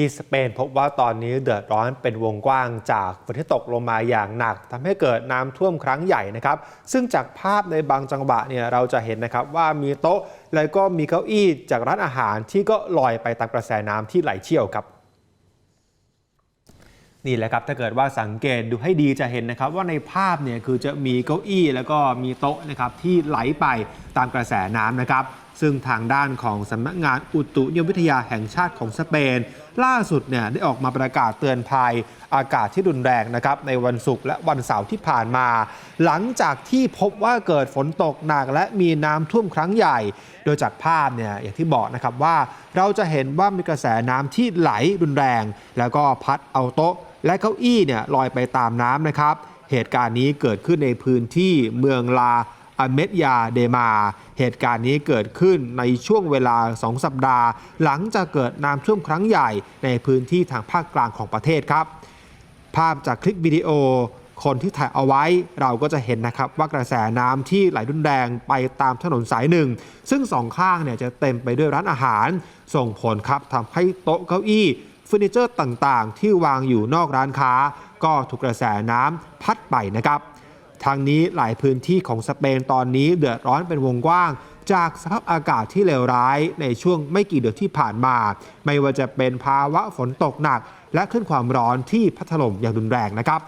ที่สเปนพบว่าตอนนี้เดือดร้อนเป็นวงกว้างจากฝนที่ตกลงมาอย่างหนักทำให้เกิดน้ำท่วมครั้งใหญ่นะครับ ซึ่งจากภาพในบางจังหวะเนี่ยเราจะเห็นนะครับว่ามีโต๊ะแล้วก็มีเก้าอี้จากร้านอาหารที่ก็ลอยไปตามกระแสน้ำที่ไหลเชี่ยวครับนี่แหละครับถ้าเกิดว่าสังเกตดูให้ดีจะเห็นนะครับ ว่าในภาพเนี่ยคือจะมีเก้าอี้แล้วก็มีโต๊ะนะครับที่ไหลไปตามกระแสน้ำนะครับ ซึ่งทางด้านของสำนักงานอุตุนิยมวิทยาแห่งชาติของสเปน ล่าสุดเนี่ยได้ออกมาประกาศเตือนภัยอากาศที่รุนแรงนะครับในวันศุกร์และวันเสาร์ที่ผ่านมา หลังจากที่พบว่าเกิดฝนตกหนักและมีน้ำท่วมครั้งใหญ่ โดยจากภาพเนี่ยอย่างที่บอกนะครับว่าเราจะเห็นว่ามีกระแสน้ำที่ไหลรุนแรง แล้วก็พัดเอาโต๊ะ และเก้าอี้เนี่ยลอยไปตามน้ำนะครับเหตุการณ์นี้เกิดขึ้นในพื้นที่เมืองลา อเมตยาเดมา เหตุการณ์นี้เกิดขึ้นในช่วงเวลา 2 สัปดาห์ หลังจากเกิดน้ำท่วมครั้งใหญ่ในพื้นที่ทางภาคกลางของประเทศครับ ภาพจากคลิปวิดีโอคนที่ถ่ายเอาไว้เราก็จะเห็นนะครับว่ากระแสน้ำที่ไหลรุนแรงไปตามถนนสายหนึ่ง ซึ่งสองข้างเนี่ยจะเต็มไปด้วยร้านอาหาร ส่งผลครับทำให้โต๊ะเก้าอี้เฟอร์นิเจอร์ต่างๆ ที่วางอยู่นอกร้านค้า ก็ถูกกระแสน้ำพัดไปนะครับ ทางนี้หลายพื้นที่ของสเปนตอนนี้เดือดร้อนเป็นวงกว้าง จากสภาพอากาศที่เลวร้ายในช่วงไม่กี่เดือนที่ผ่านมา ไม่ว่าจะเป็นภาวะฝนตกหนัก และคลื่นความร้อนที่พัดถล่มอย่างรุนแรงนะครับ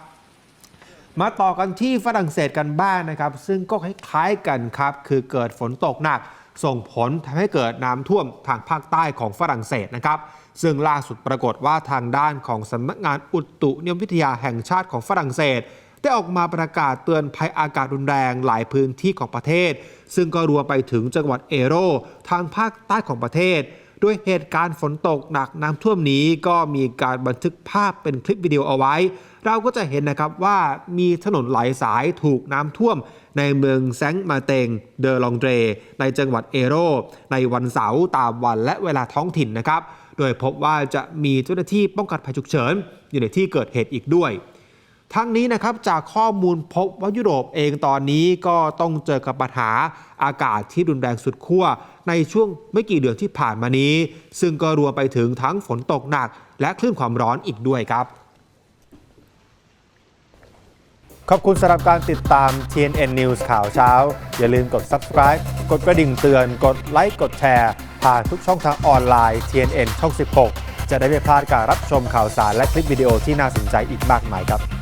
มาต่อกันที่ฝรั่งเศสกันบ้างนะครับ ซึ่งก็คล้ายๆกันครับ คือเกิดฝนตกหนัก ส่งผลทำให้เกิดน้ำท่วมทางภาคใต้ของฝรั่งเศสนะครับ ซึ่งล่าสุดปรากฏว่าทางด้านของสำนักงานอุตุนิยมวิทยาแห่งชาติของฝรั่งเศส ได้ออกมาประกาศเตือนภัยอากาศรุนแรงหลายพื้นที่ของประเทศ ซึ่งก็รวมไปถึงจังหวัดเอโรทางภาคใต้ของประเทศ ด้วยเหตุการณ์ฝนตกหนักน้ำท่วมนี้ก็มีการบันทึกภาพเป็นคลิปวิดีโอเอาไว้ เราก็จะเห็นนะครับว่ามีถนนหลายสายถูกน้ำท่วม ในเมืองแซงมาเตง เดอลองเดร ในจังหวัดเอโรในวันเสาร์ตามวันและเวลาท้องถิ่นนะครับ โดยพบว่าจะมีเจ้าหน้าที่ป้องกันภัยฉุกเฉินอยู่ในที่เกิดเหตุอีกด้วย ทั้งนี้นะครับจากข้อมูลพบว่ายุโรปเองตอนนี้ก็ต้องเจอกับปัญหาอากาศที่รุนแรงสุดขั้วในช่วงไม่กี่เดือนที่ผ่านมานี้ ซึ่งก็รวมไปถึงทั้งฝนตกหนัก และคลื่นความร้อนอีกด้วยครับ ขอบคุณสำหรับการติดตาม TNN News ข่าวเช้า อย่าลืมกด subscribe กดกระดิ่งเตือน กดไลค์กดแชร์ผ่านทุกช่องทางออนไลน์ TNN ช่อง 16 จะได้ไม่พลาดการรับชมข่าวสารและคลิปวิดีโอที่น่าสนใจอีกมากมายครับ